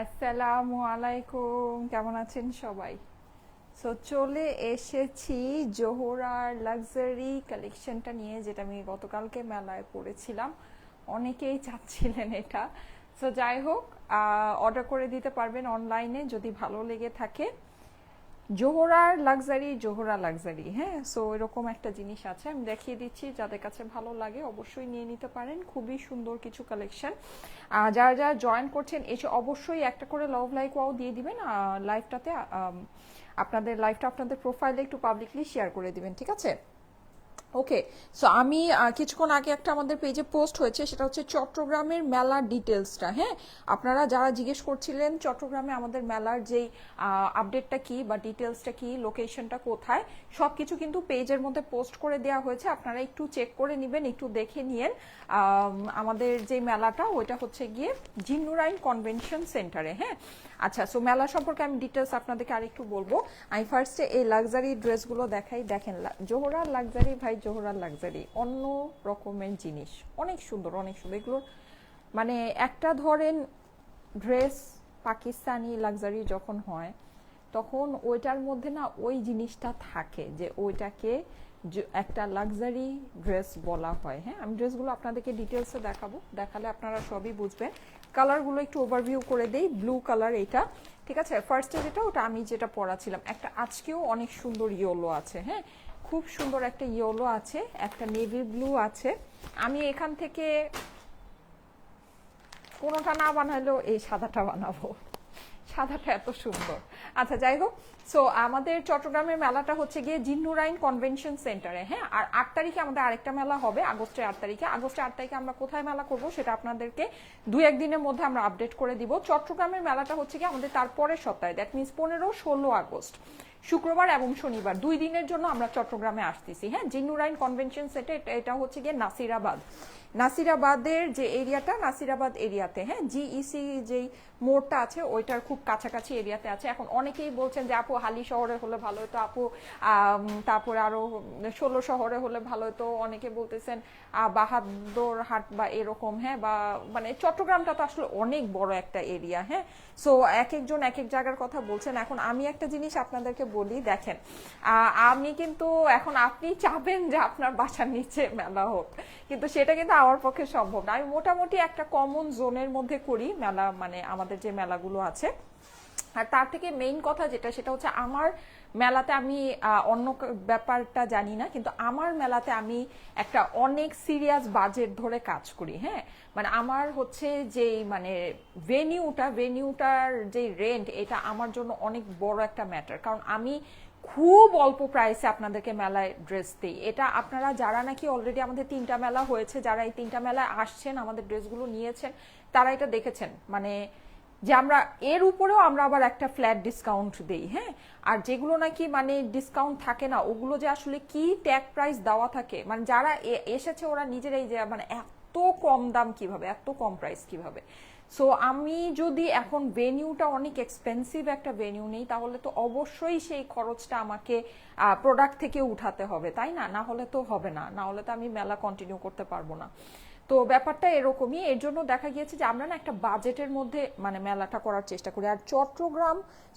আসসালামু আলাইকুম, কেমন আছেন সবাই? সো চলে এসেছি জোহরার লাক্সারি কালেকশনটা নিয়ে, যেটা আমি গতকালকে মেলায় পড়েছিলাম অনেকেই চাচ্ছিলেন এটা। সো যাই হোক অর্ডার করে দিতে পারবেন অনলাইনে যদি ভালো লেগে থাকে। জোহরার লাক্সারি, জোহরা লাক্সারি হ্যাঁ? সো এরকম একটা জিনিস আছে। আমি দেখিয়ে দিচ্ছি, যাদের কাছে ভালো লাগে অবশ্যই নিয়ে নিতে পারেন। খুবই সুন্দর কিছু কালেকশন যারা যারা জয়েন করছেন এসে অবশ্যই একটা করে লাভ লাইক ওয়াও দিয়ে দিবেন লাইভটাতে আপনাদের লাইভটা আপনাদের প্রোফাইলে একটু পাবলিকলি শেয়ার করে দিবেন, ঠিক আছে? ওকে সো আমি কিছুক্ষণ আগে একটা আমাদের পেজে পোস্ট হয়েছে, সেটা হচ্ছে চট্টগ্রামের মেলার ডিটেলসটা হ্যাঁ? আপনারা যারা জিজ্ঞেস করছিলেন চট্টগ্রামে আমাদের মেলার যেই আপডেটটা কি বা ডিটেলসটা কি লোকেশনটা কোথায় সব কিছু কিন্তু পেজের মধ্যে পোস্ট করে দেওয়া হয়েছে। আপনারা একটু চেক করে নেবেন, একটু দেখে নিয়েন। আমাদের যে মেলাটা, ওইটা হচ্ছে গিয়ে জিন্নুরাইন কনভেনশন সেন্টারে হ্যাঁ? আচ্ছা সো মেলা সম্পর্কে আমি ডিটেলস আপনাদেরকে আরেকটু বলব। আমি ফার্স্টে এই লাক্সারি ড্রেসগুলো দেখাই। দেখেন জোহরার লাক্সারি ভাই জোহরার লাক্সারি অন্য রকমের জিনিস। অনেক সুন্দর অনেক সুন্দর। এগুলো মানে একটা ধরেন ড্রেস পাকিস্তানি লাক্সারি যখন হয়, তখন ওইটার মধ্যে না ওই জিনিসটা থাকে যে ওইটাকে একটা লাক্সারি ড্রেস বলা হয়। হ্যাঁ আমি ড্রেসগুলো আপনাদেরকে ডিটেলসে দেখাবো। দেখালে আপনারা সবই বুঝবেন। কালারগুলো একটু ওভারভিউ করে দেই। ব্লু কালার এটা। ঠিক আছে? ফার্স্টে যেটা, ওটা আমি যেটা পড়াছিলাম একটা আজকেও অনেক সুন্দর ইয়েলো আছে হ্যাঁ? খুব সুন্দর একটা ইয়েলো আছে, একটা নেভি ব্লু আছে। আমি এখান থেকে কোনোটা না বানালেও এই সাদাটা বানাবো। সাদাটা এত সুন্দর। আচ্ছা যাই হোক সো আমাদের চট্টগ্রামের মেলাটা হচ্ছে গিয়ে জিন্নুরাইন কনভেনশন সেন্টারে হ্যাঁ? আর আট তারিখে আমাদের আরেকটা মেলা হবে, আগস্টের আট তারিখে। আগস্টের আট তারিখে আমরা কোথায় মেলা করব সেটা আপনাদেরকে দু একদিনের মধ্যে আমরা আপডেট করে দিব। চট্টগ্রামের মেলাটা হচ্ছে গিয়ে আমাদের তারপরের সপ্তাহে দ্যাট মিনস পনেরো, ষোলো আগস্ট, শুক্রবার এবং শনিবার, দুই দিনের জন্য আমরা চট্টগ্রামে আসতেছি হ্যাঁ? জিন্নুরাইন কনভেনশন সেন্টার, এটা হচ্ছে গিয়ে নাসিরাবাদ। নাসিরাবাদের যে এরিয়াটা, নাসিরাবাদ এরিয়াতে হ্যাঁ জিইসি যেই মোড়টা আছে, ওইটার খুব কাছাকাছি এরিয়াতে আছে। এখন অনেকেই বলছেন যে, আপু, হালি শহরে হলে ভালো হতো, আপু তারপরে আরও ষোলো শহরে হলে ভালো হতো। অনেকে বলতেছেন বাহাদুর হাট বা এরকম হ্যাঁ বা মানে চট্টগ্রামটা তো আসলে অনেক বড় একটা এরিয়া হ্যাঁ? সো এক একজন এক এক জায়গার কথা বলছেন। এখন আমি একটা জিনিস আপনাদেরকে বলি, দেখেন আমি কিন্তু এখন আপনি চাবেন যে আপনার বাসার নিচে মেলা হোক। কিন্তু সেটা কিন্তু আমার পক্ষে সম্ভব না। আমি মোটামুটি একটা কমন জোনের মধ্যে করি মেলা মানে আমাদের যে মেলাগুলো আছে। আর তার থেকে মেইন কথা যেটা, সেটা হচ্ছে আমার মেলাতে আমি অন্য ব্যাপারটা জানি না, কিন্তু আমার মেলাতে আমি একটা অনেক সিরিয়াস বাজেট ধরে কাজ করি হ্যাঁ? মানে আমার হচ্ছে যে মানে ভেনিউটা ভেনিউটার যে রেন্ট এটা আমার জন্য অনেক বড় একটা ম্যাটার কারণ আমি খুব অল্প প্রাইসে আপনাদেরকে মেলায় ড্রেস দিই। এটা আপনারা যারা নাকি অলরেডি আমাদের তিনটা মেলা হয়েছে, যারা এই তিনটা মেলায় আসছেন, আমাদের ড্রেসগুলো নিয়েছেন, তারা এটা দেখেছেন। মানে যে আমরা, এর উপরেও আমরা আবার একটা ফ্ল্যাট ডিসকাউন্ট দেই হ্যাঁ? আর যেগুলো নাকি মানে ডিসকাউন্ট থাকে না, ওগুলো যে আসলে কি ট্যাগ প্রাইস দেওয়া থাকে মানে যারা এসেছে ওরা নিজেরাই যে মানে এত কম দাম কীভাবে, এত কম প্রাইস কীভাবে? সো আমি যদি এখন ভেনিউটা অনেক এক্সপেন্সিভ একটা ভেনিউ নেই, তাহলে তো অবশ্যই সেই খরচটা আমাকে প্রোডাক্ট থেকে উঠাতে হবে, তাই না? না হলে তো হবে না না হলে তো আমি মেলা কন্টিনিউ করতে পারব না। তো ব্যাপারটা এরকমই, এর জন্য দেখা গিয়েছে যে আমরা না একটা বাজেটের মধ্যে মানে মেলাটা করার চেষ্টা করি। আর চট্টগ্রাম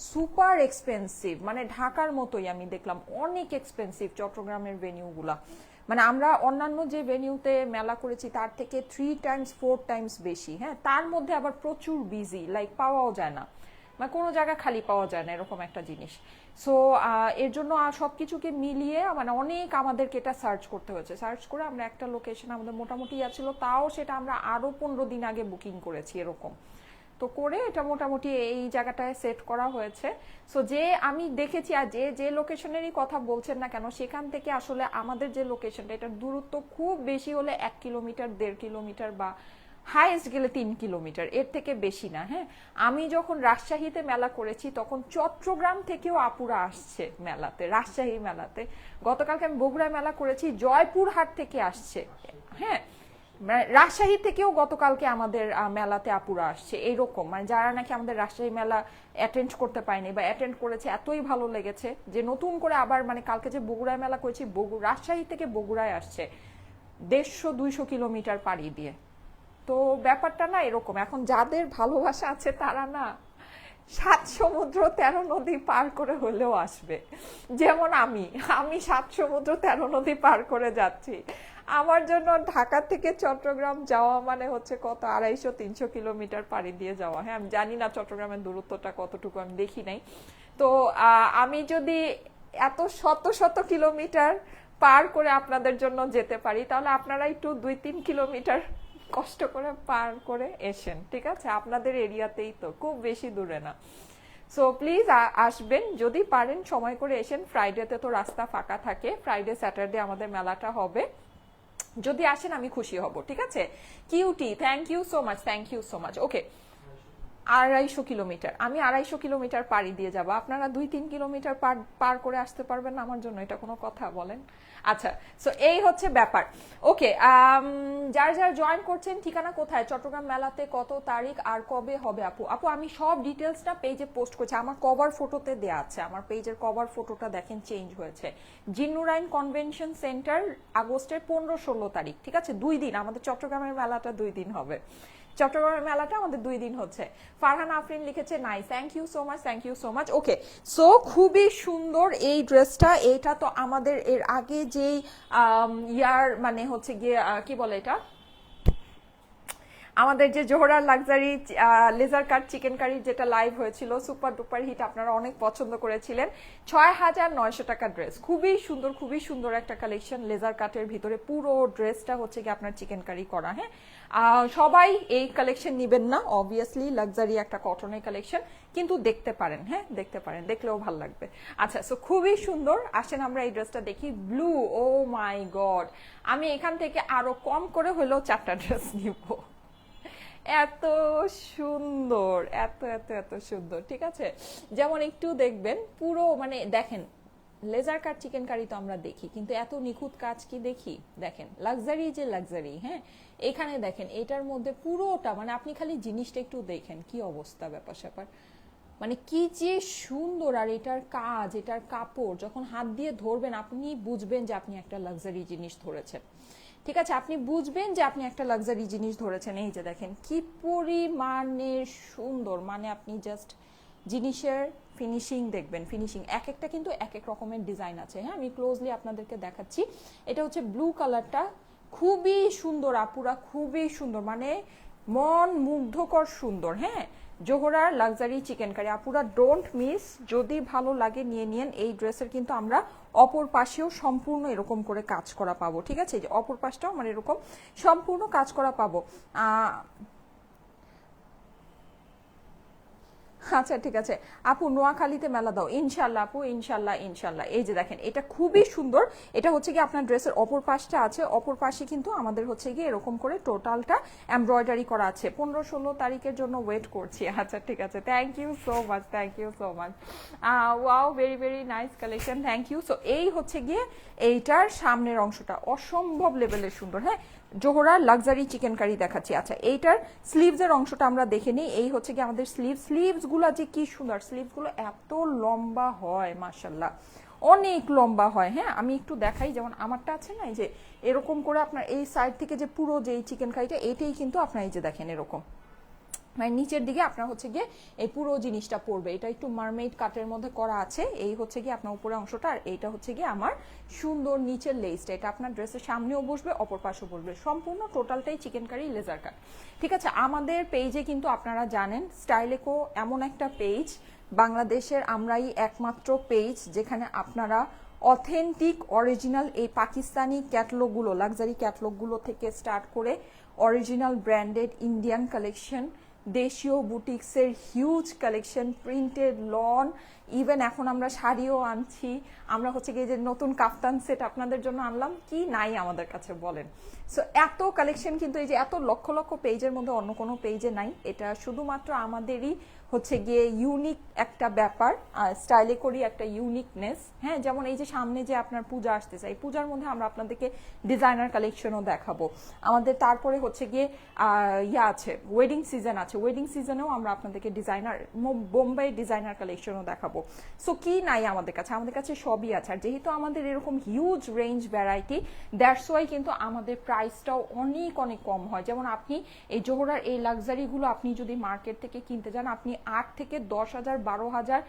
সুপার এক্সপেন্সিভ মানে ঢাকার মতোই আমি দেখলাম, অনেক এক্সপেন্সিভ চট্টগ্রামের ভেনিউগুলা মানে আমরা অন্যান্য যে ভেনিউতে মেলা করেছি, তার থেকে থ্রি টাইমস ফোর টাইমস বেশি হ্যাঁ? তার মধ্যে আবার প্রচুর বিজি লাইক পাওয়াও যায় না। মানে কোনো জায়গা খালি পাওয়া যায় না, এরকম একটা জিনিস। সো এর জন্য সব কিছুকে মিলিয়ে মানে অনেক আমাদেরকে এটা সার্চ করতে হয়েছে। সার্চ করে আমরা একটা লোকেশন আমাদের মোটামুটি ছিল তাও সেটা আমরা আরও পনেরো দিন আগে বুকিং করেছি এরকম। তো করে এটা মোটামুটি এই জায়গাটায় সেট করা হয়েছে। সো যে আমি দেখেছি আর যে যে লোকেশনেরই কথা বলছেন না কেন, সেখান থেকে আসলে আমাদের যে লোকেশনটা এটার দূরত্ব খুব বেশি হলে এক কিলোমিটার, দেড় কিলোমিটার বা হাইয়েস্ট গেলে তিন কিলোমিটার, এর থেকে বেশি না হ্যাঁ? আমি যখন রাজশাহীতে মেলা করেছি, তখন চট্টগ্রাম থেকেও আপুরা আসছে মেলাতে, রাজশাহী মেলাতে। গতকালকে আমি বগুড়া মেলা করেছি, জয়পুরহাট থেকে আসছে হ্যাঁ? রাজশাহী থেকেও গতকালকে আমাদের মেলাতে আপুরা আসছে। এইরকম মানে যারা নাকি আমাদের রাজশাহী মেলা অ্যাটেন্ড করতে পায়নি বা অ্যাটেন্ড করেছে, এতই ভালো লেগেছে যে নতুন করে আবার মানে কালকে যে বগুড়ায় মেলা করেছি, বগু রাজশাহী থেকে বগুড়ায় আসছে দেড়শো, দুইশো কিলোমিটার পাড়ি দিয়ে। তো ব্যাপারটা না এরকম, এখন যাদের ভালোবাসা আছে তারা না সাত সমুদ্র, তেরো নদী পার করে হলেও আসবে। যেমন আমি আমি সাত সমুদ্র, তেরো নদী পার করে যাচ্ছি। আমার জন্য ঢাকা থেকে চট্টগ্রাম যাওয়া মানে হচ্ছে কত? আড়াইশো, তিনশো কিলোমিটার পাড়ি দিয়ে যাওয়া। হ্যাঁ আমি জানি না চট্টগ্রামের দূরত্বটা কতটুকু, আমি দেখি নাই। তো আমি যদি এত শত শত কিলোমিটার পার করে আপনাদের জন্য যেতে পারি, তাহলে আপনারা একটু দুই, তিন কিলোমিটার কষ্ট করে পার করে এসেন, ঠিক আছে? আপনাদের এরিয়াতেই তো, খুব বেশি দূরে না। সো প্লিজ আসবেন, যদি পারেন সময় করে এসেন। ফ্রাইডেতে তো রাস্তা ফাঁকা থাকে ফ্রাইডে স্যাটারডে আমাদের মেলাটা হবে। যদি আসেন, আমি খুশি হব, ঠিক আছে? Cutie thank you so much thank you so much okay আড়াইশো কিলোমিটার, আমি আড়াইশো কিলোমিটার পাড়ি দিয়ে যাব। আপনারা দুই তিন কিলোমিটার পার পার করে আসতে পারবেন আমার জন্য এটা কোনো কথা, বলেন। আচ্ছা সো এই হচ্ছে ব্যাপার। ওকে যার যার জয়েন করছেন, ঠিকানা কোথায়? চট্টগ্রাম মেলাতে কত তারিখ, আর কবে হবে, আপু? আপু, আমি সব ডিটেলসটা পেজে পোস্ট করছি। আমার কভার ফটোতে দেয়া আছে। আমার পেজের কভার ফটোটা দেখেন চেঞ্জ হয়েছে। জিন্নুরাইন কনভেনশন সেন্টার আগস্টের পনেরো ষোলো তারিখ, ঠিক আছে? দুই দিন, আমাদের চট্টগ্রামের মেলাটা দুই দিন হবে। চট্টগ্রামের মেলাটা আমাদের দুই দিন হচ্ছে। ফারহান আফরিন লিখেছে নাই thank you so much thank you so much okay so খুবই সুন্দর এই ড্রেসটা। এটা তো আমাদের এর আগে যেই ইয়ার মানে হচ্ছে গিয়ে কি বলে এটা? আমাদের যে জোহরার luxury laser cut chicken curry যেটা লাইভ হয়েছিল সুপার ডুপার হিট আপনারা অনেক পছন্দ করেছিলেন। ছয় হাজার নয়শো টাকা ড্রেস খুবই সুন্দর খুবই সুন্দর একটা কালেকশন লেজার কাটের ভিতরে। পুরো ড্রেসটা হচ্ছে কি আপনার চিকেন কারি করা হ্যাঁ সবাই এই কালেকশন নিবেন না অবভিয়াসলি লাক্সারি একটা কটনের কালেকশন কিন্তু দেখতে পারেন হ্যাঁ? দেখতে পারেন, দেখলেও ভালো লাগবে। আচ্ছা সো খুবই সুন্দর। আসেন আমরা এই ড্রেসটা দেখি। ব্লু ও মাই গড আমি এখান থেকে আরও কম করে হলেও চারটা ড্রেস নিব। এত সুন্দর, এত এত এত সুন্দর, ঠিক আছে? যেমন একটু দেখবেন, পুরো মানে দেখেন, লেজার কাট চিকেন কারি তো আমরা দেখি, কিন্তু এত নিখুঁত কাজ কি দেখি? দেখেন লাক্সারি যে লাক্সারি হ্যাঁ? এখানে দেখেন, এটার মধ্যে পুরোটা মানে আপনি খালি জিনিসটা একটু দেখেন, কি অবস্থা ব্যাপার স্যাপার। মানে কি যে সুন্দর, আর এটার কাজ, এটার কাপড়, যখন হাত দিয়ে ধরবেন, আপনি বুঝবেন যে আপনি একটা লাক্সারি জিনিস ধরেছেন। ঠিক আছে, আপনি বুঝবেন যে আপনি একটা লাক্সারি জিনিস ধরেছেন। এই যে দেখেন, কি পরিমাণে সুন্দর মানে আপনি জাস্ট জিনিসের ফিনিশিং দেখবেন ফিনিশিং এক একটা কিন্তু এক এক রকমের ডিজাইন আছে। হ্যাঁ আমি ক্লোজলি আপনাদেরকে দেখাচ্ছি। এটা হচ্ছে ব্লু কালারটা খুবই সুন্দর, আপুরা, খুবই সুন্দর মানে মন মুগ্ধকর সুন্দর হ্যাঁ। জোহরার লাক্সারি চিকেন কারি। আপুরা ডোন্ট মিস যদি ভালো লাগে নিয়ে নিন এই ড্রেসের কিন্তু আমরা অপর পাশেও সম্পূর্ণ এরকম করে কাজ করা পাবো। ঠিক আছে? অপর পাশটাও মানে এরকম সম্পূর্ণ কাজ করা পাবো। আচ্ছা ঠিক আছে। আপু, নোয়াখালীতে মেলা দাও। ইনশাল্লাহ আপু ইনশাল্লাহ ইনশাল্লাহ এই যে দেখেন, এটা খুবই সুন্দর। এটা হচ্ছে কি আপনার ড্রেসের অপর পাশটা আছে। অপর পাশে কিন্তু আমাদের হচ্ছে কি এরকম করে টোটালটা এমব্রয়ডারি করা আছে। পনেরো ষোলো তারিখের জন্য ওয়েট করছি। আচ্ছা ঠিক আছে। Thank you so much thank you so much wow very very nice collection thank you so এই হচ্ছে গিয়ে এইটার সামনের অংশটা। অসম্ভব লেভেলের সুন্দর হ্যাঁ? জোহরা লাক্সারি চিকেন কারি দেখাচ্ছি। আচ্ছা এইটার স্লিভসের অংশটা আমরা দেখে নিই। এই হচ্ছে কি আমাদের স্লিভ স্লিভসগুলো যে কি সুন্দর, স্লিভসগুলো এত লম্বা হয় মাশাল্লাহ অনেক লম্বা হয় হ্যাঁ? আমি একটু দেখাই, যেমন আমারটা আছে না, এই যে এরকম করে আপনার এই সাইড থেকে যে পুরো যে চিকেন কারিটা এটাই কিন্তু আপনার এই যে দেখেন এরকম। মানে নিচের দিকে আপনার হচ্ছে গিয়ে এই পুরো জিনিসটা পড়বে। এটা একটু মারমেড কাটের মধ্যে করা আছে। এই হচ্ছে গিয়ে আপনার উপরে অংশটা আর এইটা হচ্ছে গিয়ে আমার সুন্দর নিচের লেসটা এটা আপনার ড্রেসের সামনেও বসবে, অপর পাশেও বসবে। সম্পূর্ণ টোটালটাই চিকেন কারি লেজার কাট ঠিক আছে, আমাদের পেজে কিন্তু আপনারা জানেন স্টাইলেকো এমন একটা পেজ বাংলাদেশের আমরাই একমাত্র পেজ যেখানে আপনারা অথেন্টিক অরিজিনাল এই পাকিস্তানি ক্যাটলগুলো লাক্সারি ক্যাটলগুলো থেকে স্টার্ট করে অরিজিনাল ব্র্যান্ডেড ইন্ডিয়ান কালেকশন দেশীয় বুটিক্সের huge collection printed lawn even এখন আমরা শাড়িও আনছি। আমরা হচ্ছে গিয়ে যে নতুন কাফতান সেট আপনাদের জন্য আনলাম, কি নাই আমাদের কাছে বলেন। সো এত কালেকশন কিন্তু এই যে এত লক্ষ লক্ষ পেজের মধ্যে অন্য কোনো পেজে নাই। এটা শুধুমাত্র আমাদেরই হচ্ছে গিয়ে ইউনিক একটা ব্যাপার স্টাইলে করি একটা ইউনিকনেস হ্যাঁ যেমন এই যে সামনে যে আপনার পূজা আসতে চাই পূজার মধ্যে আমরা আপনাদেরকে ডিজাইনার কালেকশনও দেখাবো। আমাদের তারপরে হচ্ছে গিয়ে ইয়া আছে ওয়েডিং সিজন আছে। ওয়েডিং সিজনেও আমরা আপনাদেরকে ডিজাইনার বোম্বাই ডিজাইনার কালেকশনও দেখাবো। সো কি নাই আমাদের কাছে? আমাদের কাছে সবই আছে। আর যেহেতু আমাদের এরকম huge range variety that's why কিন্তু আমাদের প্রাইসটাও অনেক অনেক কম হয়। যেমন আপনি এই জোহরার এই লাক্সারিগুলো আপনি যদি মার্কেট থেকে কিনতে যান, আপনি আট থেকে দশ হাজার, বারো হাজার,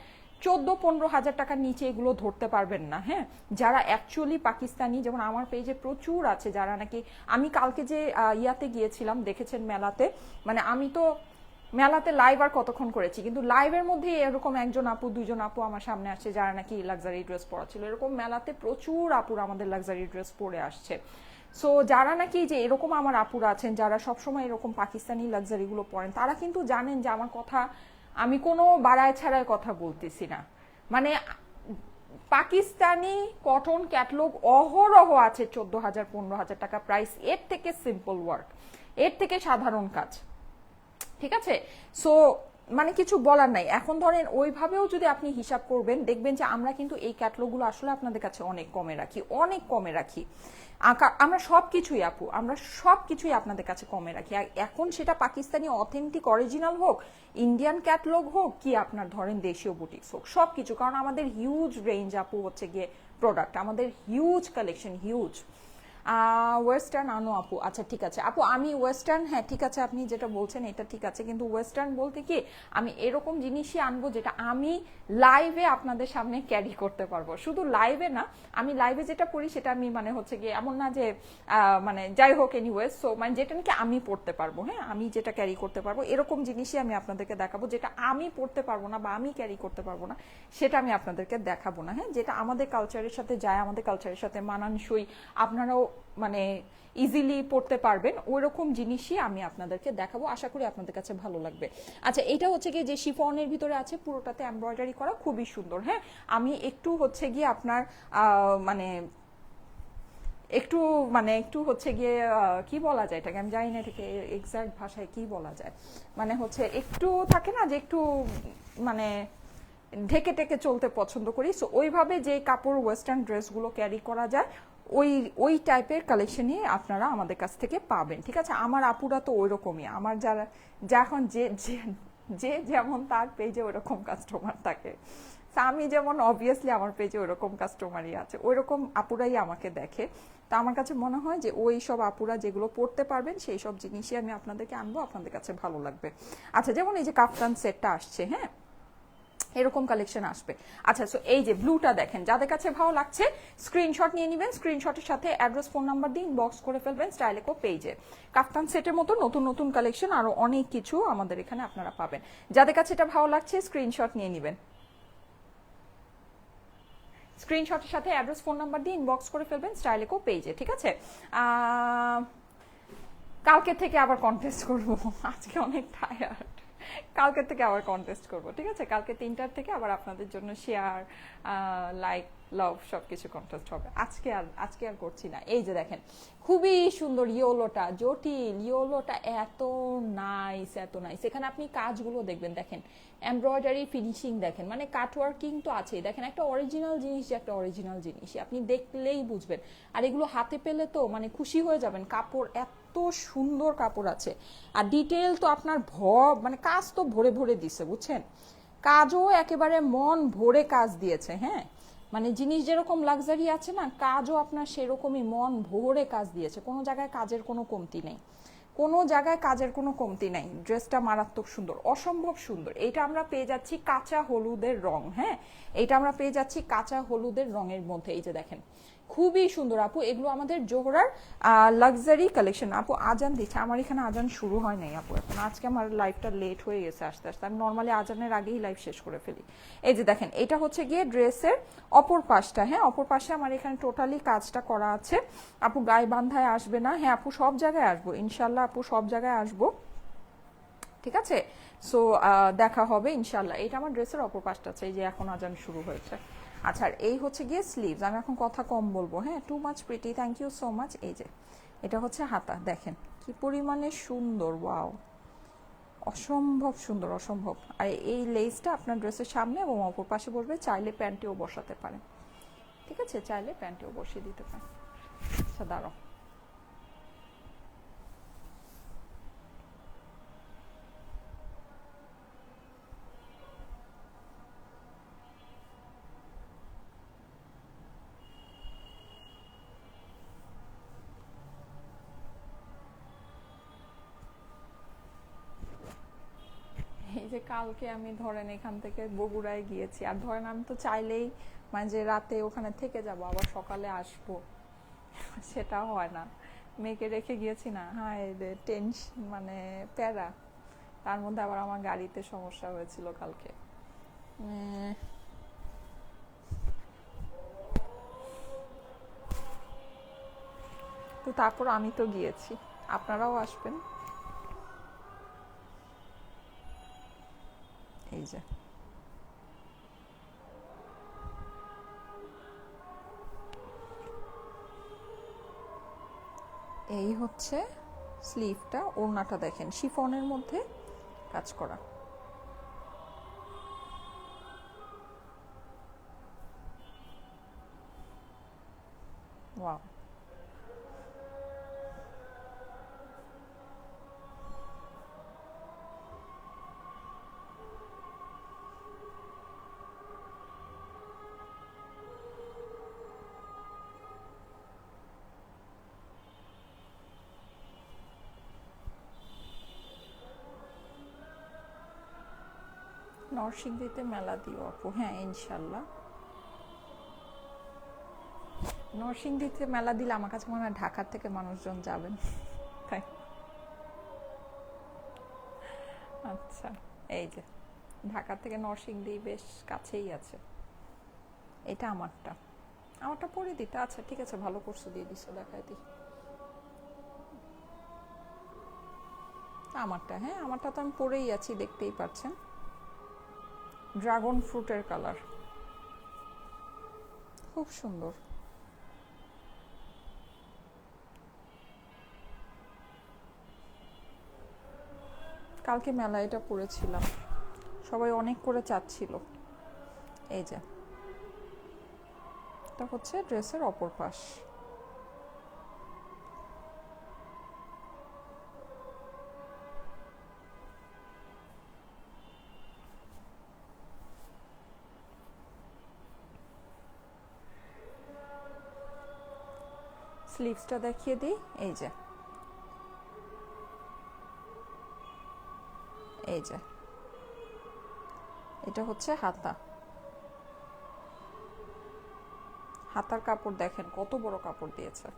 চোদ্দ, পনেরো হাজার টাকার নিচে এগুলো ধরতে পারবেন না হ্যাঁ? যারা অ্যাকচুয়ালি পাকিস্তানি, যেমন আমার পেজে প্রচুর আছে, যারা নাকি, আমি কালকে যে ইয়াতে গিয়েছিলাম, দেখেছেন মেলাতে মানে আমি তো মেলাতে লাইভ আর কতক্ষণ করেছি? কিন্তু লাইভের মধ্যে এরকম একজন আপু, দুইজন আপু আমার সামনে আসছে যারা নাকি লাক্সারি ড্রেস পরা ছিল এরকম মেলাতে প্রচুর আপুর আমাদের লাক্সারি ড্রেস পরে আসছে। সো যারা নাকি যে এরকম আমার আপুরা আছেন, যারা সবসময় এরকম পাকিস্তানি লাক্সারিগুলো পরেন, তারা কিন্তু জানেন যে আমার কথা, আমি কোনো বাড়ায় ছাড়ায় কথা বলতেছি না। মানে পাকিস্তানি কটন ক্যাটলগ অহরহ আছে, চোদ্দ হাজার, পনেরো হাজার টাকা প্রাইস এর থেকে সিম্পল ওয়ার্ক এর থেকে সাধারণ কাজ। ঠিক আছে? সো মানে কিছু বলার নাই। এখন ধরেন ওইভাবেও যদি আপনি হিসাব করবেন, দেখবেন যে আমরা কিন্তু এই ক্যাটলগুলো আসলে আপনাদের কাছে অনেক কমে রাখি, অনেক কমে রাখি। আমরা সব কিছুই আপু, আমরা সব কিছুই আপনাদের কাছে কমে রাখি। এখন সেটা পাকিস্তানি অথেন্টিক অরিজিনাল হোক ইন্ডিয়ান ক্যাটলগ হোক, কি আপনার ধরেন দেশীয় বুটিক্স হোক সব কিছু কারণ আমাদের হিউজ রেঞ্জ আপু হচ্ছে গিয়ে প্রোডাক্ট আমাদের হিউজ কালেকশন হিউজ ওয়েস্টার্ন আনো আপু। আচ্ছা ঠিক আছে। আপু, আমি ওয়েস্টার্ন হ্যাঁ ঠিক আছে, আপনি যেটা বলছেন এটা ঠিক আছে, কিন্তু ওয়েস্টার্ন বলতে কি, আমি এরকম জিনিসই আনব যেটা আমি লাইভে আপনাদের সামনে ক্যারি করতে পারব। শুধু লাইভে না, আমি লাইভে যেটা পড়ি সেটা আমি মানে হচ্ছে গিয়ে এমন না যে মানে যাই হোক এনিওয়েজ সো মানে যেটা নাকি আমি পড়তে পারব হ্যাঁ আমি যেটা ক্যারি করতে পারব, এরকম জিনিসই আমি আপনাদেরকে দেখাবো যেটা আমি পড়তে পারব না বা আমি ক্যারি করতে পারব না, সেটা আমি আপনাদেরকে দেখাবো না হ্যাঁ যেটা আমাদের কালচারের সাথে যায়, আমাদের কালচারের সাথে মানানসই, আপনারাও মানে ইজিলি পড়তে পারবেন ওই রকম জিনিসই আমি আপনাদেরকে দেখাবো। আশা করি আপনাদের কাছে ভালো লাগবে। আচ্ছা এটা হচ্ছে গিয়ে যে শিফনের ভিতরে আছে, পুরোটাতে এমব্রয়ডারি করা খুবই সুন্দর হ্যাঁ? আমি একটু হচ্ছে গিয়ে আপনার মানে একটু মানে একটু হচ্ছে গিয়ে কি বলা যায় এটাকে? আমি জানি না এটাকে এক্সাক্ট ভাষায় কি বলা যায়। মানে হচ্ছে একটু থাকে না যে একটু মানে ঢেকে টেকে চলতে পছন্দ করি। সো ওইভাবে যে কাপড় ওয়েস্টার্ন ড্রেসগুলো ক্যারি করা যায় ওই ওই টাইপের কালেকশনই আপনারা আমাদের কাছ থেকে পাবেন, ঠিক আছে? আমার আপুরা তো ওই রকমই আমার যারা, যে যে- যে যেমন তার পেজে ওরকম কাস্টমার থাকে। আমি যেমন অবভিয়াসলি আমার পেজে ওরকম কাস্টমারই আছে। ওই রকম আপুরাই আমাকে দেখে। তা আমার কাছে মনে হয় যে, ওই সব আপুরা যেগুলো পড়তে পারবেন, সেই সব জিনিসই আমি আপনাদেরকে আনব, আপনাদের কাছে ভালো লাগবে। আচ্ছা যেমন এই যে কাফতান সেটটা আসছে হ্যাঁ? এরকম কালেকশন আসবে। আচ্ছা সো এই যে ব্লুটা দেখেন, যাদের কাছে ভালো লাগছে স্ক্রিনশট নিয়ে নেবেন স্ক্রিনশটের সাথে অ্যাড্রেস ফোন নাম্বার দিয়ে ইনবক্স করে ফেলবেন স্টাইলেকো পেজে কাফতান সেটের মতো নতুন নতুন কালেকশন আরও অনেক কিছু আমাদের এখানে আপনারা পাবেন। যাদের কাছে এটা ভালো লাগছে স্ক্রিনশট নিয়ে নেবেন। স্ক্রিনশটের সাথে অ্যাড্রেস ফোন নাম্বার দিয়ে ইনবক্স করে ফেলবেন স্টাইলেকো পেজে ঠিক আছে? কালকে থেকে আবার কন্টেস্ট করব। আজকে অনেক টায়ার্ড কালকে থেকে আবার কন্টেস্ট করব, ঠিক আছে? কালকে তিনটার থেকে আবার আপনাদের জন্য শেয়ার লাইক লাভ সব কিছু কন্টেস্ট হবে। আজকে আর আজকে আর করছি না। এই যে দেখেন, খুবই সুন্দর ইয়োলোটা, জটিল ইয়োলোটা এত নাইস এত নাইস এখানে আপনি কাজগুলো দেখবেন, দেখেন এমব্রয়ডারি ফিনিশিং দেখেন মানে কাটওয়ার্কিং তো আছেই। দেখেন, একটা অরিজিনাল জিনিস যে একটা অরিজিনাল জিনিস, আপনি দেখলেই বুঝবেন। আর এগুলো হাতে পেলে তো মানে খুশি হয়ে যাবেন, কাপড় এত সুন্দর কাপড় আছে। আর ডিটেল তো আপনার ভ মানে কাজ তো ভরে ভরে দিছে, বুঝছেন? কাজও একেবারে মন ভরে কাজ দিয়েছে হ্যাঁ? মানে জিনিস যেরকম লাক্সারি আছে না, কাজও আপনার সেরকমই মন ভরে কাজ দিয়েছে। কোনো জায়গায় কাজের কোনো কমতি নেই। কোনো জায়গায় কাজের কোনো কমতি নাই। ড্রেসটা মারাত্মক সুন্দর, অসম্ভব সুন্দর। এটা আমরা পেয়ে যাচ্ছি কাঁচা হলুদের রং হ্যাঁ? এটা আমরা পেয়ে যাচ্ছি কাঁচা হলুদের রঙের মধ্যে। এই যে দেখেন খুবই সুন্দর, আপু। এগুলো আমাদের জোহরার লাক্সারি কালেকশন আপু, আজান দিচ্ছে। আমার এখানে আজান শুরু হয় নাই, আপু, এখন। আজকে আমার লাইফটা লেট হয়ে গেছে আস্তে আস্তে। আমি নর্মালি আজানের আগেই লাইভ শেষ করে ফেলি। এই যে দেখেন, এটা হচ্ছে গিয়ে ড্রেসের অপর পাশটা হ্যাঁ? অপর পাশে আমার এখানে টোটালি কাজটা করা আছে। আপু গায়ে বান্ধায় আসবে না। হ্যাঁ আপু, সব জায়গায় আসব। ইনশাল্লাহ আপু, সব জায়গায় আসব। ঠিক আছে? সো দেখা হবে ইনশাল্লাহ এটা আমার ড্রেসের অপর পাশটা আছে। এই যে এখন আজান শুরু হয়েছে। আচ্ছা আর এই হচ্ছে গিয়ে স্লিভস আমি এখন কথা কম বলব হ্যাঁ? Too much pretty thank you so much এই যে, এটা হচ্ছে হাতা, দেখেন। কি পরিমাণে সুন্দর ওয়াও অসম্ভব সুন্দর, অসম্ভব। আর এই লেসটা আপনার ড্রেসের সামনে এবং অপর পাশে বলবে, চাইলে প্যান্টেও বসাতে পারেন। ঠিক আছে? চাইলে প্যান্টেও বসিয়ে দিতে পারেন। আচ্ছা দাঁড়াও এই যে কালকে আমি ধরেন এখান থেকে বগুড়ায় গিয়েছি। আর ধরেন আমি তো চাইলেই মানে যে রাতে ওখানে থেকে যাব, আবার সকালে আসব। সেটা হয় না। মেয়েকে রেখে গিয়েছি না। হ্যাঁ টেনশন মানে প্যারা। তার মধ্যে আবার আমার গাড়িতে সমস্যা হয়েছিল কালকে। তো তারপর আমি তো গিয়েছি। আপনারাও আসবেন। এই এই হচ্ছে স্লিভটা ওড়নাটা দেখেন শিফনের মধ্যে কাজ করা। ওয়াও নরসিংদীতে মেলা দিও আপু। হ্যাঁ ইনশাল্লাহ। নরসিংদীতে মেলা দিলে আমার কাছে মনে হয় ঢাকার থেকে মানুষজন যাবেন। তাই আচ্ছা এই যে, ঢাকা থেকে নরসিংদী বেশ কাছেই আছে। এটা আমারটা। আমারটা পরে দিতে আচ্ছা ঠিক আছে, ভালো করছ, দিয়ে দিছো, দেখাই দিই। আমারটা হ্যাঁ আমারটা তো আমি পরেই আছি, দেখতেই পাচ্ছেন। ড্রাগন ফ্রুটের কালার। খুব সুন্দর। কালকে মেলা এটা পরেছিলাম সবাই অনেক করে চাচ্ছিল। এই যে। এটা হচ্ছে ড্রেসের অপর পাশ। স্লিভসটা দেখিয়ে দিই। এই যে। এই যে। এটা হচ্ছে হাতা। হাতার কাপড় দেখেন, কত বড় কাপড় দিয়েছে।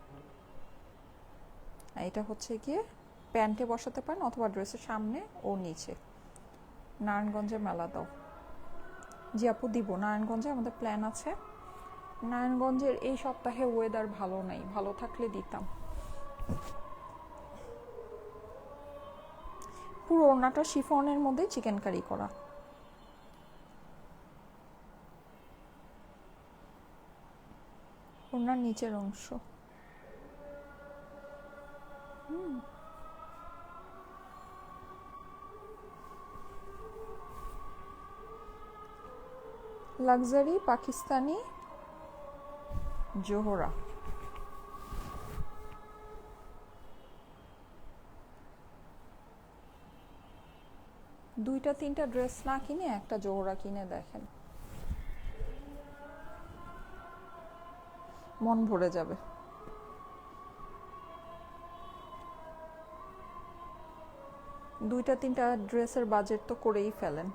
এটা হচ্ছে গিয়ে প্যান্টে বসাতে পারেন অথবা ড্রেসের সামনে ও নিচে। নারায়ণগঞ্জে মেলা দাও। জি আপু, দিব। নারায়ণগঞ্জে আমাদের প্ল্যান আছে। নারায়ণগঞ্জের এই সপ্তাহে ওয়েদার ভালো নাই। ভালো থাকলে দিতাম। পুরো ওড়নাটা শিফনের মধ্যে চিকেন কারি করা। ওড়নার নিচের অংশ। হুম। লাক্সারি পাকিস্তানি জোহরা। দুইটা, তিনটা ড্রেস না কিনে একটা জোহরা কিনে দেখেন। মন ভরে যাবে। দুইটা, তিনটা ড্রেসের বাজেট তো করেই ফেলেন।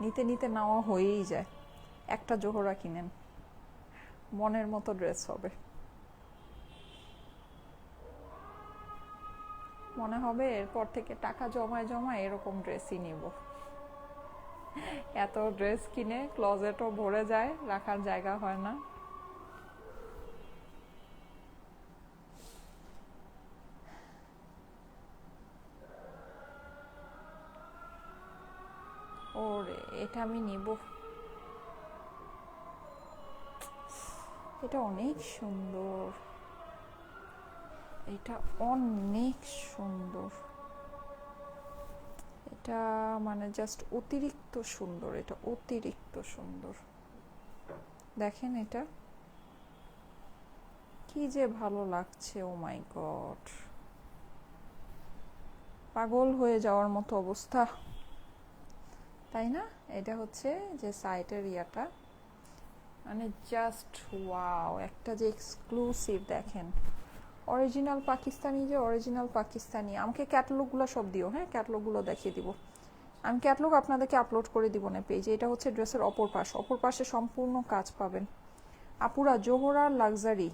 নিতে নিতে নেওয়া হয়েই যায়। একটা জোহরা কিনেন। মনের মতো ড্রেস হবে। মনে হবে এরপর থেকে টাকা জমায় জমায় এরকম ড্রেসই নিব। এত ড্রেস কিনে ক্লোজেটও ভরে যায়, রাখার জায়গা হয় না। ওরে, এটা আমি নিব। এটা অনেক সুন্দর। এটা অনেক সুন্দর। এটা মানে জাস্ট অতিরিক্ত সুন্দর, এটা অতিরিক্ত সুন্দর। দেখেন এটা। কি যে ভালো লাগছে ও মাই গড পাগল হয়ে যাওয়ার মতো অবস্থা। তাই না? এটা হচ্ছে যে সাইটের ইয়াটা। মানে জাস্ট ওয়াও একটা যে এক্সক্লুসিভ দেখেন। অরিজিনাল পাকিস্তানি যে অরিজিনাল পাকিস্তানি আমাকে ক্যাটালগুলো সব দিও হ্যাঁ? ক্যাটালগুলো দেখিয়ে দিব। আমি ক্যাটলগ আপনাদেরকে আপলোড করে দিব না পেজে এটা হচ্ছে ড্রেসের অপর পাশ। অপর পাশে সম্পূর্ণ কাজ পাবেন। আপুরা জোহরার লাক্সারি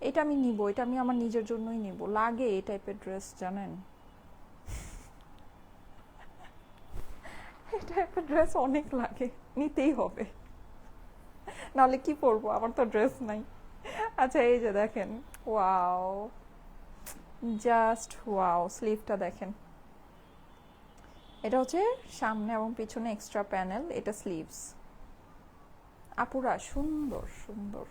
এটা আমি নিব, এটা আমি আমার নিজের জন্যই নিব। লাগে এই টাইপের ড্রেস জানেন? এই টাইপের ড্রেস অনেক লাগে। নিতেই হবে। নাহলে কি পরবো? আমার তো ড্রেস নাই। আচ্ছা এই যে দেখেন ওয়াও জাস্ট ওয়াও স্লিভটা দেখেন। এটা হচ্ছে সামনে এবং পিছনে এক্সট্রা প্যানেল এটা স্লিভস আপুরা, সুন্দর সুন্দর।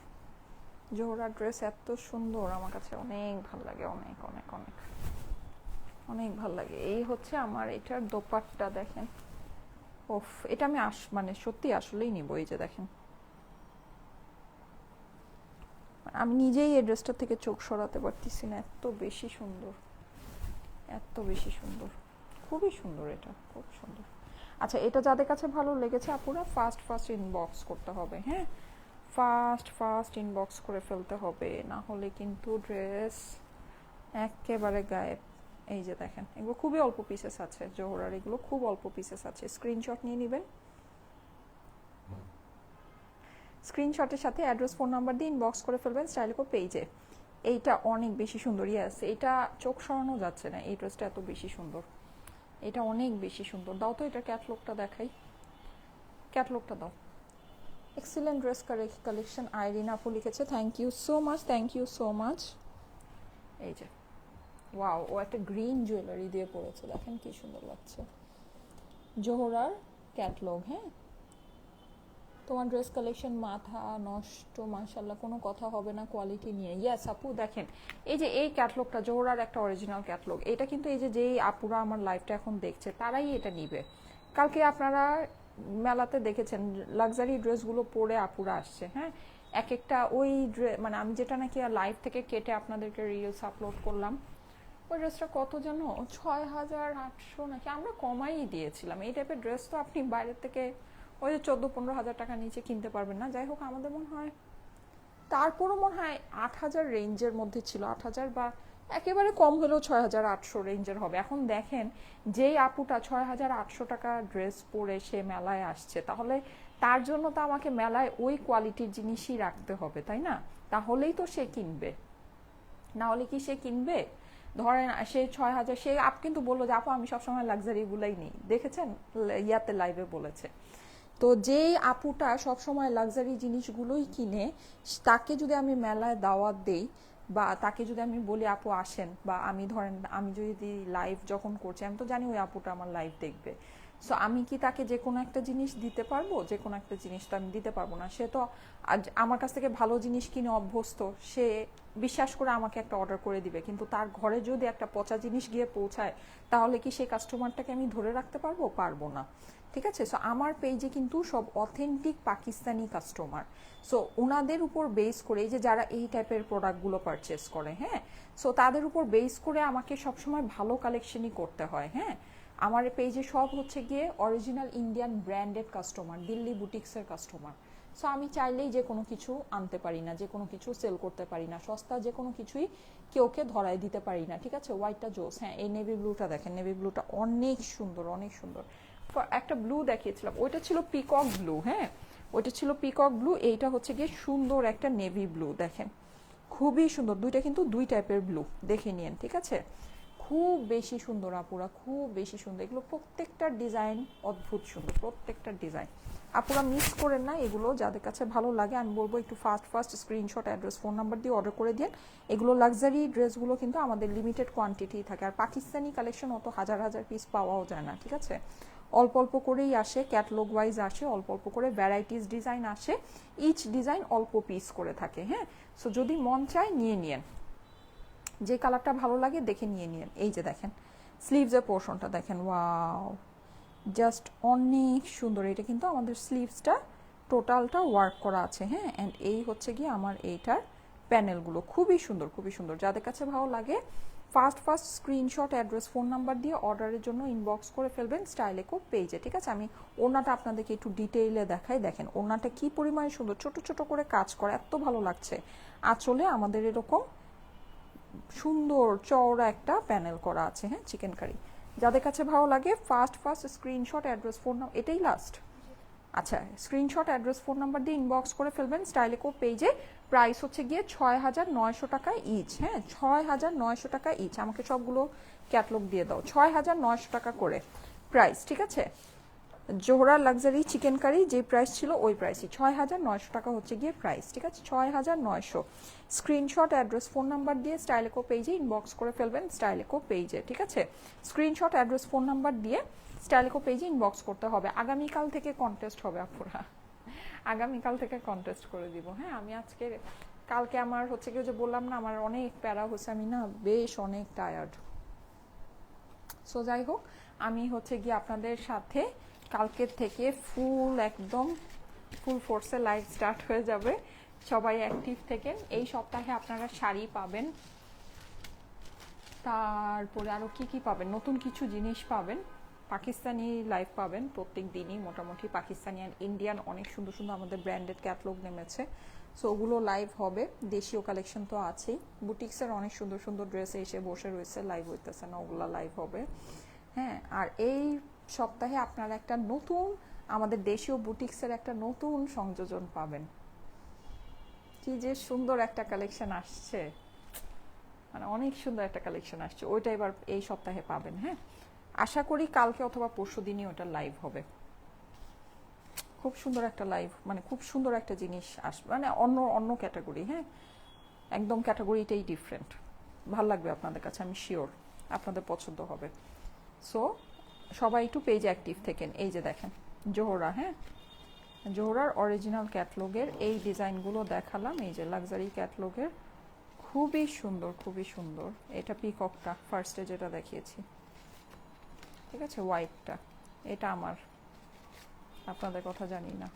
জোহরা ড্রেস এত সুন্দর, আমার কাছে অনেক ভালো লাগে, অনেক অনেক অনেক। অনেক ভালো লাগে। এই হচ্ছে আমার এটার দোপাট্টা, দেখেন। ওফ, এটা আমি আস মানে সত্যি আসলেই নিব এই যে দেখেন। আমি নিজেই এই ড্রেসটা থেকে চোখ সরাতে পারতেছি না, এত বেশি সুন্দর। এত বেশি সুন্দর। খুবই সুন্দর এটা, খুব সুন্দর। আচ্ছা এটা যাদের কাছে ভালো লেগেছে, আপুরা ফার্স্ট ফার্স্ট ইনবক্স করতে হবে হ্যাঁ? ফার্স্ট ফার্স্ট ইনবক্স করে ফেলতে হবে, না হলে কিন্তু ড্রেস একেবারে গায়েব। এই যে দেখেন, এগুলো খুবই অল্প পিসেস আছে, জোহরার এগুলো খুব অল্প পিসেস আছে। স্ক্রিনশট নিয়ে নেবেন। স্ক্রিনশটের সাথে অ্যাড্রেস ফোন নাম্বার দিয়ে ইনবক্স করে ফেলবেন স্টাইলিকো পেজে এইটা অনেক বেশি সুন্দর ইয়াস এটা চোখ সরানো যাচ্ছে না, এই ড্রেসটা এত বেশি সুন্দর। এটা অনেক বেশি সুন্দর। দাও তো এটা ক্যাটলগটা দেখাই। ক্যাটলগটা দাও। এক্সিলেন্ট ড্রেস কালেকশন আইরিন আপু লিখেছে thank you so much thank you so much এই যে। ওয়াও ও একটা গ্রিন জুয়েলারি দিয়ে পড়েছে দেখেন কি সুন্দর লাগছে। জোহরার ক্যাটলগ হ্যাঁ? তোমার ড্রেস কালেকশন মাথা নষ্ট মাশাল্লাহ কোনো কথা হবে না কোয়ালিটি নিয়ে। ইয়াস আপু, দেখেন, এই যে এই ক্যাটলগটা জোহরার একটা অরিজিনাল ক্যাটলগ এটা কিন্তু এই যে যেই আপুরা আমার লাইফটা এখন দেখছে, তারাই এটা নিবে। কালকে আপনারা মেলাতে দেখেছেন লাক্সারি ড্রেসগুলো পরে আপুরা আসছে হ্যাঁ? এক একটা ওই মানে আমি যেটা নাকি লাইভ থেকে কেটে আপনাদেরকে রিলস আপলোড করলাম ওই ড্রেসটা কত যেন? ছয় হাজার আটশো নাকি? আমরা কমাই দিয়েছিলাম। এই টাইপের ড্রেস তো আপনি বাইরের থেকে ওই যে চোদ্দ পনেরো হাজার টাকা নিচে কিনতে পারবেন না। যাই হোক, আমাদের মনে হয় তারপরও মনে হয় আট হাজার রেঞ্জের মধ্যে ছিল। আট হাজার বা একেবারে কম হলেও ছয় হাজার আটশো রেঞ্জের হবে। এখন দেখেন, যেই আপুটা ছয় হাজার আটশো টাকা ড্রেস পরে সে মেলায় আসছে, তাহলে তার জন্য তো আমাকে মেলায় ওই কোয়ালিটির জিনিসই রাখতে হবে, তাই না? তাহলেই তো সে কিনবে। না হলে কি সে কিনবে? ধরেন, সে ছয় হাজার, সে আপ কিন্তু বলল যে, আপু, আমি সবসময় লাক্সারিগুলাই নিই। দেখেছেন? ইয়াতে লাইভে বলেছে। তো যেই আপুটা সবসময় লাক্সারি জিনিসগুলোই কিনে, তাকে যদি আমি মেলায় দাওয়াত দেই বা তাকে যদি আমি বলি, আপু, আসেন। বা আমি ধরেন, আমি যদি লাইভ যখন করছি, আমি তো জানি ওই আপুটা আমার লাইভ দেখবে। সো আমি কি তাকে যে কোনো একটা জিনিস দিতে পারব? যে কোনো একটা জিনিস তো আমি দিতে পারব না। সে তো আজ আমার কাছ থেকে ভালো জিনিস কিনে অভ্যস্ত। সে বিশ্বাস করে আমাকে একটা অর্ডার করে দিবে। কিন্তু তার ঘরে যদি একটা পচা জিনিস গিয়ে পৌঁছায়, তাহলে কি সেই কাস্টমারটাকে আমি ধরে রাখতে পারব? পারব না। ঠিক আছে? সো আমার পেজে কিন্তু সব অথেন্টিক পাকিস্তানি কাস্টমার সো ওনাদের উপর বেস করে, এই যে যারা এই টাইপের প্রোডাক্টগুলো পারচেস করে হ্যাঁ? সো তাদের উপর বেস করে আমাকে সবসময় ভালো কালেকশনই করতে হয় হ্যাঁ? আমার পেজে সব হচ্ছে গিয়ে original Indian branded customer Delhi বুটিক্সের কাস্টমার সো আমি চাইলেই যে কোনো কিছু আনতে পারি না, যে কোনো কিছু সেল করতে পারি না, সস্তা যে কোনো কিছুই কেউকে ধরায় দিতে পারি না, ঠিক আছে? হোয়াইটটা জোস হ্যাঁ এই নেভি ব্লুটা দেখেন নেভি ব্লুটা অনেক সুন্দর অনেক সুন্দর। একটা ব্লু দেখিয়েছিলাম, ওইটা ছিল পিকক ব্লু হ্যাঁ? ওইটা ছিল পিকক ব্লু এইটা হচ্ছে গিয়ে সুন্দর একটা নেভি ব্লু দেখেন। খুবই সুন্দর, দুইটা কিন্তু দুই টাইপের ব্লু দেখে নিন ঠিক আছে? খুব বেশি সুন্দর, আপুরা, খুব বেশি সুন্দর। এগুলো প্রত্যেকটা ডিজাইন অদ্ভুত সুন্দর, প্রত্যেকটা ডিজাইন। আপুরা মিস করেন না, এগুলো যাদের কাছে ভালো লাগে, আমি বলব একটু fast fast screenshot address phone number দিয়ে অর্ডার করে দিন এগুলো লাক্সারি ড্রেসগুলো কিন্তু আমাদের লিমিটেড কোয়ান্টিটি থাকে। আর পাকিস্তানি কালেকশন অত হাজার হাজার পিস পাওয়াও যায় না, ঠিক আছে? অল্প অল্প করেই আসে ক্যাটলগ ওয়াইজ আসে, অল্প অল্প করে ভ্যারাইটিস ডিজাইন আসে। ইচ ডিজাইন অল্প পিস করে থাকে হ্যাঁ? সো যদি মন চায়, নিয়ে নিয়েন। যে কালারটা ভালো লাগে দেখে নিয়ে নিন এই যে দেখেন স্লিভসের পোর্শনটা দেখেন ওয়াও জাস্ট অনেক সুন্দর। এটা কিন্তু আমাদের স্লিভসটা টোটালটা ওয়ার্ক করা আছে হ্যাঁ? অ্যান্ড এই হচ্ছে গিয়ে আমার এইটার প্যানেলগুলো খুবই সুন্দর খুবই সুন্দর। যাদের কাছে ভালো লাগে first first screenshot address phone number দিয়ে অর্ডারের জন্য ইনবক্স করে ফেলবেন স্টাইলেকো পেজে ঠিক আছে? আমি ওনাটা আপনাদেরকে একটু ডিটেইলে দেখাই। দেখেন ওনাটা কি পরিমাণে সুন্দর, ছোট ছোট করে কাজ করে, এত ভালো লাগছে। আঁচলে আমাদের এরকম সুন্দর, চওড়া একটা প্যানেল করা আছে হ্যাঁ চিকেন কারি যাদের কাছে ভালো লাগে first first screenshot address phone number এটাই লাস্ট আচ্ছা স্ক্রিনশট অ্যাড্রেস ফোন নাম্বার দিয়ে ইনবক্স করে ফেলবেন স্টাইলেকো পেজে প্রাইস হচ্ছে গিয়ে ছয় হাজার নয়শো টাকা ইচ হ্যাঁ ছয় হাজার নয়শো টাকা ইচ আমাকে সবগুলো ক্যাটলগ দিয়ে দাও, ছয় হাজার নয়শো টাকা করে। প্রাইস ঠিক আছে? জোহরা লাক্সারি চিকেন কারি, যে প্রাইস ছিল ওই প্রাইসই ছয় হাজার নয়শো টাকা হচ্ছে গিয়ে প্রাইস ঠিক আছে? ছয় হাজার নয়শো। স্ক্রিনশট অ্যাড্রেস ফোন নাম্বার দিয়ে স্টাইলেকো পেজে ইনবক্স করে ফেলবেন স্টাইলেকো পেজে ঠিক আছে? স্ক্রিনশট অ্যাড্রেস ফোন নাম্বার দিয়ে স্টাইলেকো পেজে ইনবক্স করতে হবে। আগামীকাল থেকে কন্টেস্ট হবে আপুরা। আগামীকাল থেকে কন্টেস্ট করে দিব হ্যাঁ? আমি আজকে, কালকে আমার হচ্ছে কি যে বললাম না, আমার অনেক প্যারা হচ্ছে আমি না বেশ অনেক টায়ার্ড সো যাই হোক, আমি হচ্ছে গিয়ে আপনাদের সাথে কালকের থেকে ফুল একদম ফুল ফোর্সে লাইভ স্টার্ট হয়ে যাবে। সবাই অ্যাক্টিভ থেকে এই সপ্তাহে আপনারা শাড়ি পাবেন। তারপরে আরও কি কি পাবেন? নতুন কিছু জিনিস পাবেন। পাকিস্তানি লাইভ পাবেন। প্রত্যেক দিনই মোটামুটি পাকিস্তানি অ্যান্ড ইন্ডিয়ান অনেক সুন্দর সুন্দর আমাদের ব্র্যান্ডেড ক্যাটলগ নেমেছে। সো ওগুলো লাইভ হবে। দেশীয় কালেকশন তো আছেই। বুটিক্সের অনেক সুন্দর সুন্দর ড্রেস এসে বসে রয়েছে। লাইভ হইতেছে না, ওগুলো লাইভ হবে। হ্যাঁ আর এই সপ্তাহে আপনারা একটা নতুন, আমাদের দেশীয় বুটিক্সের একটা নতুন সংযোজন পাবেন। কি যে সুন্দর একটা কালেকশন আসছে। মানে অনেক সুন্দর একটা কালেকশন আসছে। ওইটা এবার এই সপ্তাহে পাবেন হ্যাঁ? আশা করি কালকে অথবা পরশু দিনই ওটা লাইভ হবে। খুব সুন্দর একটা লাইভ মানে খুব সুন্দর একটা জিনিস আসবে মানে অন্য অন্য ক্যাটাগরি হ্যাঁ? একদম ক্যাটাগরিটাই ডিফারেন্ট ভালো লাগবে আপনাদের কাছে, আমি শিওর আপনাদের পছন্দ হবে। সো সবাই একটু পেজ অ্যাক্টিভ থেকেন। এই যে দেখেন, জোহরা হ্যাঁ? জোহরার অরিজিনাল ক্যাটলগের এই ডিজাইনগুলো দেখালাম। এই যে লাক্সারি ক্যাটলগের খুবই সুন্দর খুবই সুন্দর। এটা পিককটা ফার্স্টে যেটা দেখিয়েছি। ঠিক আছে? হোয়াইটটা এটা আমার। আপনাদের কথা জানি না।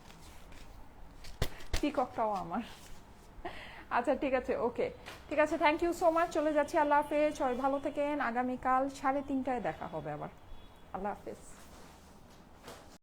পিককটাও আমার। আচ্ছা ঠিক আছে ওকে ঠিক আছে থ্যাংক ইউ সো মাচ চলে যাচ্ছি, আল্লাহ হাফেজ। সবাই ভালো থেকেন। আগামীকাল সাড়ে তিনটায় দেখা হবে আবার। আল্লাহ হাফেজ।